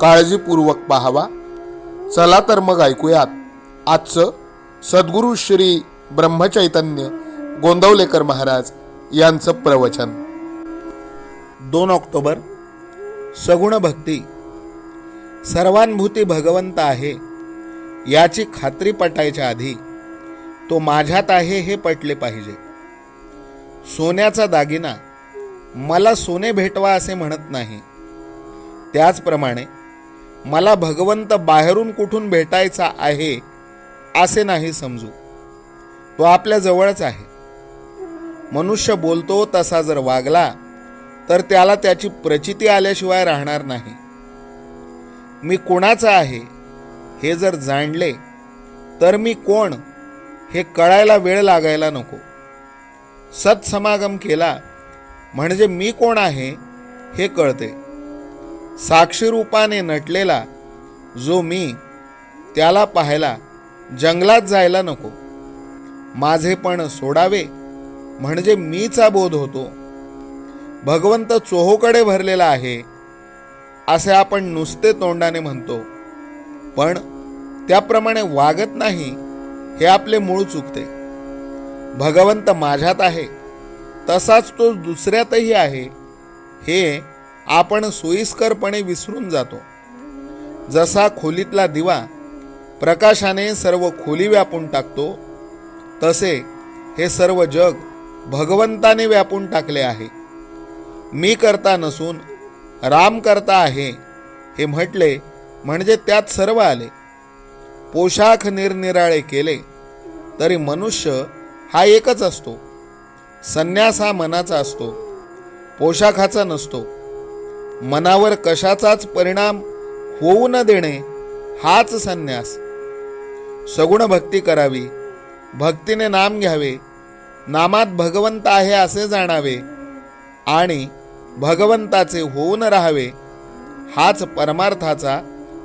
काळजीपूर्वक पाहावा. चला तर मग ऐकूयात. आजचं सद्गुरू श्री ब्रह्मचैतन्य गोंदवलेकर महाराज यांचं प्रवचन. दोन ऑक्टोबर सगुण भक्ती. सर्वानुभूती भगवंत आहे याची खात्री पटायच्या आधी तो माझ्यात आहे हे पटले पाहिजे. सोन्याचा दागिना मला सोने भेटवा असे म्हणत नाही. त्याचप्रमाणे मला भगवंत बाहेरून कुठून भेटायचा आहे असे नाही समजू. तो आपल्या जवळच आहे. मनुष्य बोलतो तसा जर वागला तर त्याला त्याची प्रचिती आल्याशिवाय राहणार नाही. मी कोणाचा आहे हे जर जाणले तर मी कोण हे कळायला वेळ लागायला नको. सत्समागम केला म्हणजे मी कोण आहे हे कळते. साक्षीरूपाने नटलेला जो मी त्याला पाहायला जंगलात जायला नको. माझे पण सोडावे म्हणजे मीचा बोध होतो. भगवंत चोहोकडे भरलेला आहे असे आपण नुसते तोंडाने म्हणतो. पण त्याप्रमाणे वागत नाही हे आपले मूळ चुकते. भगवंत माझ्यात आहे तसाच तो दुसऱ्यातही आहे हे आपण सोयीस्करपणे विसरून जातो. जसा खोलीतला दिवा प्रकाशाने सर्व खोली व्यापून टाकतो तसे हे सर्व जग भगवंताने व्यापून टाकले आहे. मी करता नसून राम करता आहे हे म्हटले म्हणजे त्यात सर्व आले. पोशाख निरनिराळे केले तरी मनुष्य हा एकच असतो. संन्यास हा मनाचा असतो. पोशाखाचा नसतो. मनावर कशाचाच परिणाम होऊ न देणे हाच संन्यास. सगुण भक्ती करावी. भक्तीने नाम घ्यावे. नामात भगवंत आहे असे जाणावे. आणि भगवंताचे होऊन राहावे हाच परमार्थाचा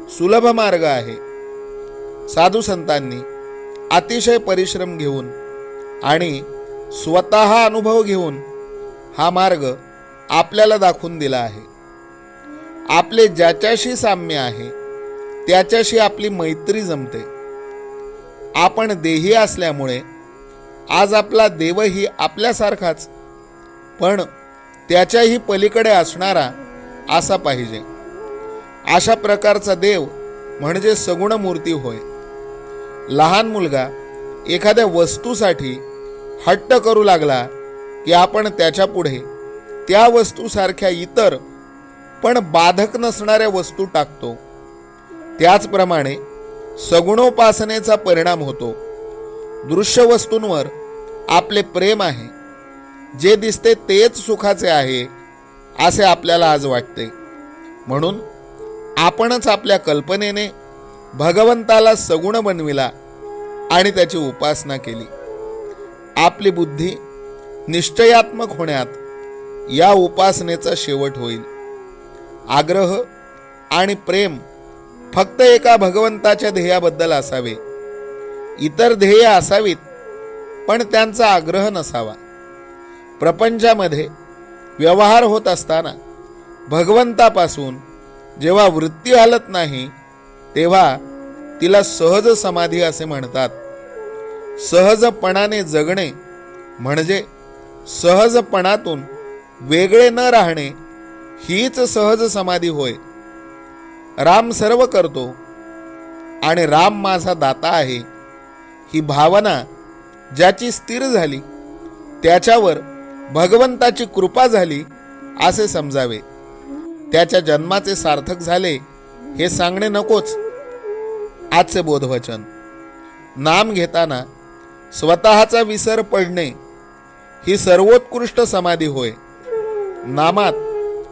सुलभ मार्ग आहे. साधू संतांनी अतिशय परिश्रम घेऊन आणि स्वतः अनुभव घेऊन हा मार्ग आपल्याला दाखवून दिला आहे. आपले ज्याच्याशी साम्य आहे त्याच्याशी आपली मैत्री जमते. आपण देही असल्यामुळे आज आपला देवही आपल्यासारखाच पण त्याच्याही पलीकडे असणारा असा पाहिजे. अशा प्रकारचा देव म्हणजे सगुण मूर्ती होय. लहान मुलगा एखाद्या वस्तूसाठी हट्ट करू लागला की आपण त्याच्यापुढे त्या वस्तूसारख्या इतर पण बाधक नसणाऱ्या वस्तू टाकतो. त्याचप्रमाणे सगुणोपासनेचा परिणाम होतो. दृश्य वस्तूंवर आपले प्रेम आहे. जे दिसते तेच सुखाचे आहे असे आपल्याला आज वाटते. म्हणून आपणच आपल्या कल्पनेने भगवंताला सगुण बनविला आणि त्याची उपासना केली. आपली बुद्धी निश्चयात्मक होण्यात या उपासनेचा शेवट होईल. आग्रह आणि प्रेम फक्त एका भगवंताच्या ध्येयाबद्दल असावे. इतर ध्येय असावीत पण त्यांचा आग्रह नसावा. प्रपंचामध्ये व्यवहार होत असताना भगवंतापासून जेव्हा वृत्ती हलत नाही तेव्हा तिला सहज समाधी असे म्हणतात. सहजपणाने जगणे म्हणजे सहजपणातून वेगळे न राहणे हीच सहज समाधी होय. राम सर्व करतो आणि राम माझा दाता आहे. ही भावना ज्याची स्थिर झाली त्याच्यावर भगवंताची कृपा झाली असे समजावे. त्याच्या जन्माचे सार्थक झाले हे सांगणे नकोच. आजचे बोधवचन. नाम घेताना स्वतःचा विसर पडणे ही सर्वोत्कृष्ट समाधी होय. नामात